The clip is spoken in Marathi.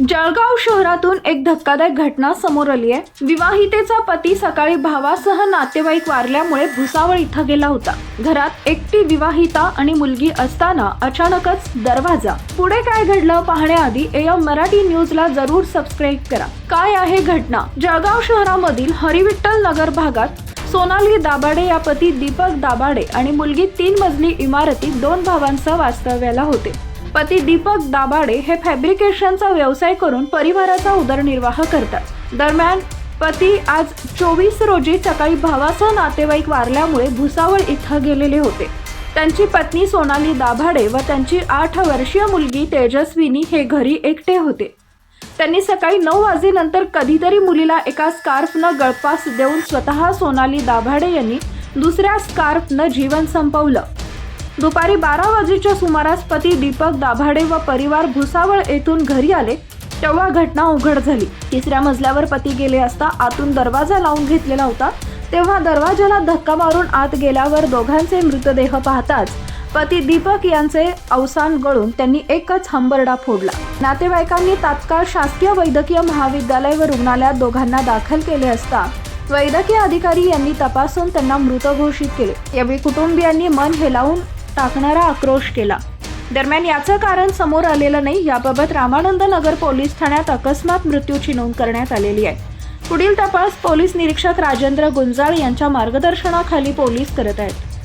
जळगाव शहरातून एक धक्कादायक घटना समोर आली आहे. विवाहितेचा पती सकाळी भावासह नातेवाईक वारल्यामुळे भुसावळ इथं गेला होता. घरात एकटी विवाहिता आणि मुलगी असताना अचानकच दरवाजा. पुढे काय घडलं पाहण्याआधी एम मराठी न्यूजला जरूर सबस्क्राईब करा. काय आहे घटना? जळगाव शहरामधील हरिविठ्ठल नगर भागात सोनाली दाभाडे या पती दीपक दाभाडे आणि मुलगी तीन मजली इमारतीत दोन भावांसह वास्तव्याला होते. पती दीपक दाभाडे हे फॅब्रिकेशनचा व्यवसाय करून परिवाराचा उदरनिर्वाह करतात. दरम्यान पती आज चोवीस रोजी सकाळी भावासह नातेवाईक वारल्यामुळे भुसावळ इथं गेलेले होते. त्यांची पत्नी सोनाली दाभाडे व त्यांची आठ वर्षीय मुलगी तेजस्विनी हे घरी एकटे होते. त्यांनी सकाळी नऊ वाजेनंतर कधीतरी मुलीला एका स्कार्फनं गळपास देऊन स्वतः सोनाली दाभाडे यांनी दुसऱ्या स्कार्फनं जीवन संपवलं. दुपारी बारा वाजेच्या सुमारास पती दीपक दाभाडे व परिवार भुसावळ येथून घरी आले तेव्हा घटना उघड झाली. तिसऱ्या मजल्यावर पती गेले असता आतून दरवाजा लावून घेतलेला होता तेव्हा दरवाजाला धक्का मारून आत गेल्यावर दोघांचे मृतदेह पाहताच पती दीपक यांचे अवसान गळून त्यांनी एकच हंबरडा फोडला. नातेवाईकांनी तात्काळ शासकीय वैद्यकीय महाविद्यालय व रुग्णालयात दोघांना दाखल केले असता वैद्यकीय अधिकारी यांनी तपासून त्यांना मृत घोषित केले. यावेळी कुटुंबियांनी मन हेलावून टाकणारा आक्रोश केला. दरम्यान याचं कारण समोर आलेलं नाही याबाबत रामानंद नगर पोलीस ठाण्यात अकस्मात मृत्यूची नोंद करण्यात आलेली आहे. पुढील तपास पोलीस निरीक्षक राजेंद्र गुंजाळ यांच्या मार्गदर्शनाखाली पोलीस करत आहेत.